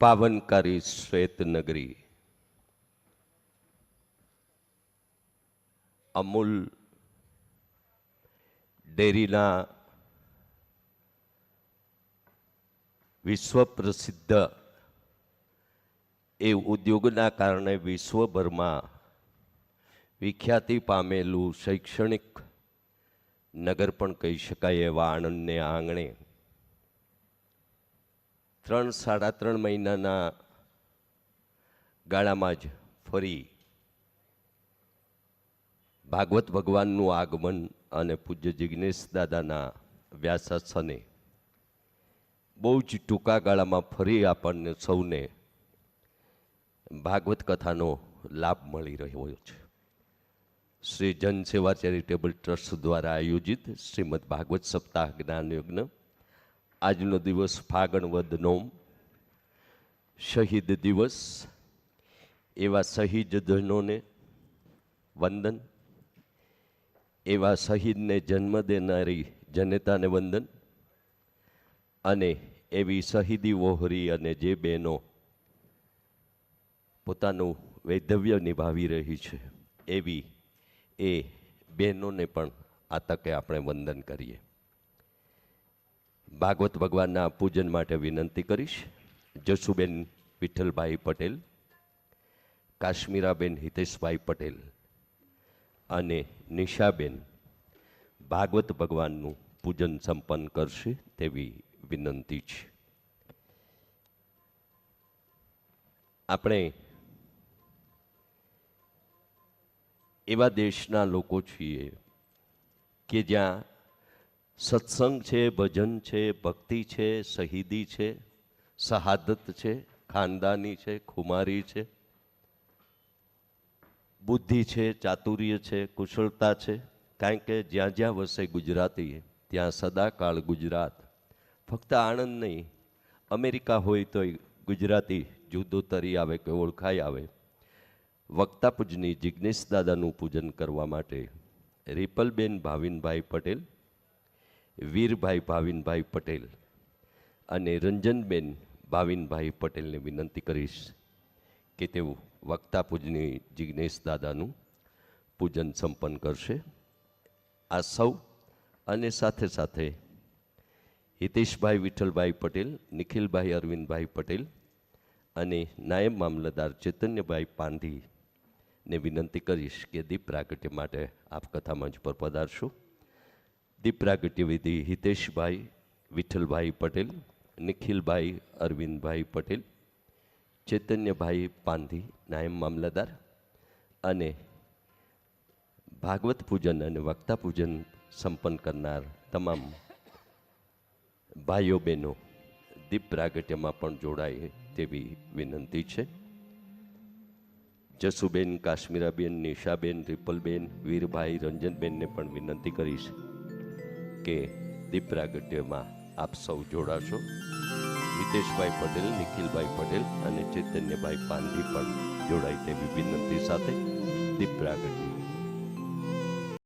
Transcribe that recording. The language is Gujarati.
પાવનકારી શ્વેત નગરી. અમૂલ ડેરીના વિશ્વ પ્રસિદ્ધ એ ઉદ્યોગના કારણે વિશ્વભરમાં વિખ્યાતિ પામેલું શૈક્ષણિક નગર પણ કહી શકાય એવા આણંદને આંગણે. ત્રણ, સાડા ત્રણ મહિનાના ગાળામાં જ ફરી ભાગવત ભગવાનનું આગમન અને પૂજ્ય જિજ્ઞેશ દાદાના વ્યાસાસને બહુ જ ટૂંકા ગાળામાં ફરી આપણને સૌને ભાગવત કથાનો લાભ મળી રહ્યો છે. શ્રી જનસેવા ચેરિટેબલ ટ્રસ્ટ દ્વારા આયોજિત શ્રીમદ ભાગવત સપ્તાહ જ્ઞાન યજ્ઞ આજનો દિવસ ફાગણ વદ નોમ, શહીદ દિવસ. એવા શહીદજનોને વંદન. એવા શહીદને જન્મ દેનારી જનતાને વંદન. અને એવી શહીદી વહોરી અને જે બહેનો પોતાનું વૈધવ્ય નિભાવી રહી છે, એવી એ બહેનોને પણ આ તકે આપણે વંદન કરીએ. ભાગવત ભગવાનના પૂજન માટે વિનંતી કરીશ. જસુબેન વિઠ્ઠલભાઈ પટેલ, કાશ્મીરાબેન હિતેશભાઈ પટેલ અને નિશાબેન ભાગવત ભગવાનનું પૂજન સંપન્ન કરશે તેવી વિનંતી છે. આપણે એવા દેશના લોકો છીએ કે જ્યાં સત્સંગ છે, ભજન છે, ભક્તિ છે, શહીદી છે, શહાદત છે, ખાનદાની છે, ખુમારી છે, બુદ્ધિ છે, ચાતુર્ય છે, કુશળતા છે. કારણ કે જ્યાં જ્યાં વસે ગુજરાતી ત્યાં સદાકાળ ગુજરાત. ફક્ત આણંદ નહીં, અમેરિકા હોય તોય ગુજરાતી જુદો તરી આવે કે ઓળખાઈ આવે. વક્તા પૂજની જિજ્ઞેશ દાદાનું પૂજન કરવા માટે રિપલબેન ભાવિનભાઈ પટેલ વીરભાઈ ભાવિનભાઈ પટેલ અને રંજનબેન ભાવિનભાઈ પટેલને વિનંતી કરીશ કે તેઓ વક્તા પૂજની જિજ્ઞેશ દાદાનું પૂજન સંપન્ન કરશે. આ સૌ અને સાથે સાથે હિતેશભાઈ વિઠ્ઠલભાઈ પટેલ, નિખિલભાઈ અરવિંદભાઈ પટેલ અને નાયબ મામલતદાર ચૈતન્યભાઈ પાંધી ને વિનંતી કરીશ કે દીપ પ્રાગટ્ય માટે આપ કથા મંચ પર પધારશો. દીપ પ્રાગટ્ય હિતેશભાઈ, વિઠ્ઠલભાઈ પટેલ, નિખિલભાઈ અરવિંદભાઈ પટેલ, ચૈતન્યભાઈ પાંધી, નાયબ મામલતદાર અને ભાગવત પૂજન અને વક્તા પૂજન સંપન્ન કરનાર તમામ ભાઈઓ બહેનો દીપ પ્રાગટ્યમાં પણ જોડાય તેવી વિનંતી છે. જસુબેન, કાશ્મીરાબેન, નિશાબેન, રિપલબેન, વીરભાઈ, રંજનબેનને પણ વિનંતી કરીશ. કે દીપ આપ સૌ જોડાશો. હિતેશભાઈ પટેલ, નિખિલભાઈ પટેલ અને ચૈતન્યભાઈ પાંધી પણ જોડાય તેવી વિનંતી સાથે દીપ પ્રાગટ્ય